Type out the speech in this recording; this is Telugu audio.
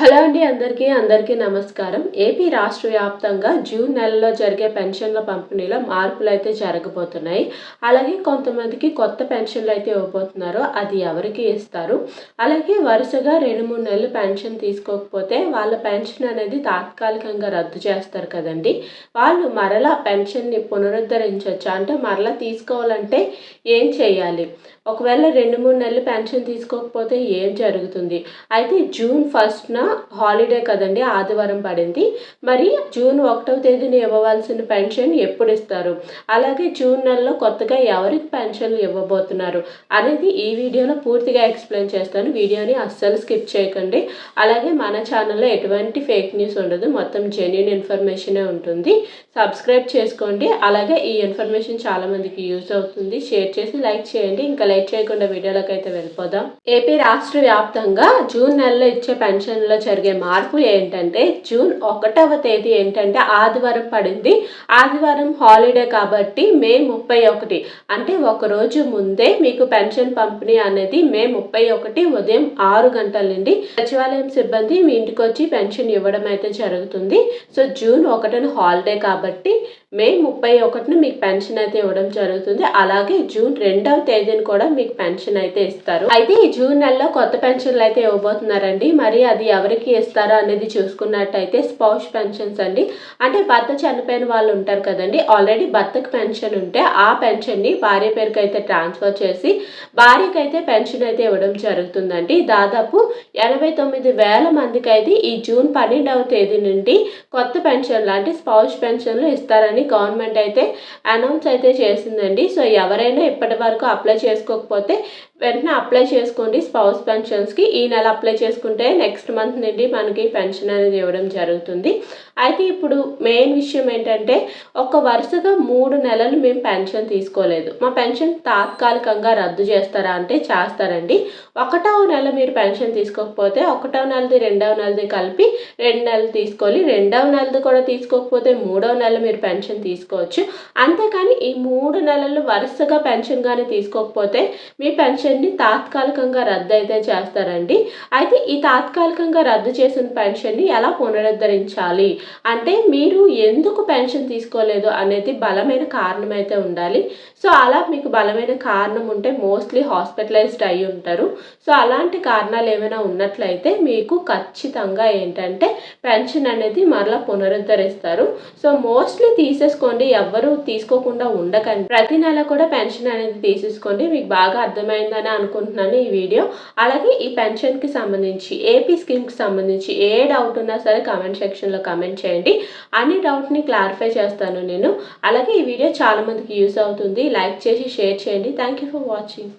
హలో అండి అందరికీ అందరికీ నమస్కారం. ఏపీ రాష్ట్ర వ్యాప్తంగా జూన్ నెలలో జరిగే పెన్షన్ల పంపిణీలో మార్పులు అయితే జరగబోతున్నాయి. అలాగే కొంతమందికి కొత్త పెన్షన్లు అయితే ఇవ్వబోతున్నారు. అది ఎవరికి ఇస్తారు? అలాగే వరుసగా రెండు మూడు నెలలు పెన్షన్ తీసుకోకపోతే వాళ్ళ పెన్షన్ అనేది తాత్కాలికంగా రద్దు చేస్తారు కదండి. వాళ్ళు మరలా పెన్షన్ని పునరుద్ధరించవచ్చు అంటే మరలా తీసుకోవాలంటే ఏం చేయాలి? ఒకవేళ రెండు మూడు నెలలు పెన్షన్ తీసుకోకపోతే ఏం జరుగుతుంది? అయితే జూన్ ఫస్ట్న హాలిడే కదండి ఆదివారం పడింది. మరి జూన్ ఒకటవ తేదీన ఇవ్వవలసిన పెన్షన్ ఎప్పుడు ఇస్తారు? అలాగే జూన్ నెలలో కొత్తగా ఎవరికి పెన్షన్లు ఇవ్వబోతున్నారు అనేది ఈ వీడియోలో పూర్తిగా ఎక్స్ప్లెయిన్ చేస్తాను. వీడియోని అస్సలు స్కిప్ చేయకండి. అలాగే మన ఛానల్లో ఎటువంటి ఫేక్ న్యూస్ ఉండదు. మొత్తం జెన్యున్ ఇన్ఫర్మేషనే ఉంటుంది. సబ్స్క్రైబ్ చేసుకోండి. అలాగే ఈ ఇన్ఫర్మేషన్ చాలామందికి యూజ్ అవుతుంది. షేర్ చేసి లైక్ చేయండి. ఇంకా లైక్ చేయకుండా వీడియోలోకి అయితే వెళ్ళిపోదాం. ఏపీ రాష్ట్ర వ్యాప్తంగా జూన్ నెలలో ఇచ్చే పెన్షన్లో జరిగే మార్పు ఏంటంటే జూన్ ఒకటవ తేదీ ఏంటంటే ఆదివారం పడింది. ఆదివారం హాలిడే కాబట్టి మే ముప్పై ఒకటి. అంటే ఒక రోజు ముందే మీకు పెన్షన్ పంపిణీ అనేది మే ముప్పై ఒకటి ఉదయం ఆరు గంటల నుండి సచివాలయం సిబ్బంది మీ ఇంటికి వచ్చి పెన్షన్ ఇవ్వడం అయితే జరుగుతుంది. సో జూన్ ఒకటిన హాలిడే కాబట్టి మే ముప్పై ఒకటిన మీకు పెన్షన్ అయితే ఇవ్వడం జరుగుతుంది. అలాగే జూన్ రెండవ తేదీని కూడా మీకు పెన్షన్ అయితే ఇస్తారు. అయితే ఈ జూన్ నెలలో కొత్త పెన్షన్లు అయితే ఇవ్వబోతున్నారండి. మరి అది ఎవరికి ఇస్తారా అనేది చూసుకున్నట్టయితే స్పౌష్ పెన్షన్స్ అండి. అంటే భర్త చనిపోయిన వాళ్ళు ఉంటారు కదండి. ఆల్రెడీ భర్తకు పెన్షన్ ఉంటే ఆ పెన్షన్ని భార్య పేరుకి అయితే ట్రాన్స్ఫర్ చేసి భార్యకి అయితే పెన్షన్ అయితే ఇవ్వడం జరుగుతుందండి. దాదాపు ఎనభై తొమ్మిది వేల మందికి అయితే ఈ జూన్ పన్నెండవ తేదీ నుండి కొత్త పెన్షన్లు అంటే స్పౌష్ పెన్షన్లు ఇస్తారని గవర్నమెంట్ అయితే అనౌన్స్ అయితే చేసిందండి. సో ఎవరైనా ఇప్పటి వరకు అప్లై చేసుకోకపోతే వెంటనే అప్లై చేసుకోండి స్పౌస్ పెన్షన్స్కి ఈ నెల అప్లై చేసుకుంటే నెక్స్ట్ మంత్ నుండి మనకి పెన్షన్ అనేది ఇవ్వడం జరుగుతుంది. అయితే ఇప్పుడు మెయిన్ విషయం ఏంటంటే ఒక వరుసగా మూడు నెలలు మేము పెన్షన్ తీసుకోలేదు. మా పెన్షన్ తాత్కాలికంగా రద్దు చేస్తారా అంటే చేస్తారండి. ఒకటవ నెల మీరు పెన్షన్ తీసుకోకపోతే ఒకటవ నెలది రెండవ నెలది కలిపి రెండు నెలలు తీసుకోవాలి. రెండవ నెలది కూడా తీసుకోకపోతే మూడవ నెల మీరు పెన్షన్ తీసుకోవచ్చు. అంతేకాని ఈ మూడు నెలలు వరుసగా పెన్షన్ కానీ తీసుకోకపోతే మీ పెన్షన్ పెన్షన్ని తాత్కాలికంగా రద్దు అయితే చేస్తారండి. అయితే ఈ తాత్కాలికంగా రద్దు చేసిన పెన్షన్ని ఎలా పునరుద్ధరించాలి? అంటే మీరు ఎందుకు పెన్షన్ తీసుకోలేదు అనేది బలమైన కారణం అయితే ఉండాలి. సో అలా మీకు బలమైన కారణం ఉంటే మోస్ట్లీ హాస్పిటలైజ్డ్ అయి ఉంటారు. సో అలాంటి కారణాలు ఏమైనా ఉన్నట్లయితే మీకు ఖచ్చితంగా ఏంటంటే పెన్షన్ అనేది మరలా పునరుద్ధరిస్తారు. సో మోస్ట్లీ తీసేసుకోండి. ఎవ్వరూ తీసుకోకుండా ఉండకండి. ప్రతి నెల కూడా పెన్షన్ అనేది తీసేసుకోండి. మీకు బాగా అర్థమైంది ఉంటుందని అనుకుంటున్నాను ఈ వీడియో. అలాగే ఈ పెన్షన్కి సంబంధించి ఏపీ స్కీమ్కి సంబంధించి ఏ డౌట్ ఉన్నా సరే కమెంట్ సెక్షన్లో కమెంట్ చేయండి. అన్ని డౌట్ని క్లారిఫై చేస్తాను నేను. అలాగే ఈ వీడియో చాలామందికి యూస్ అవుతుంది. లైక్ చేసి షేర్ చేయండి. Thank you for watching.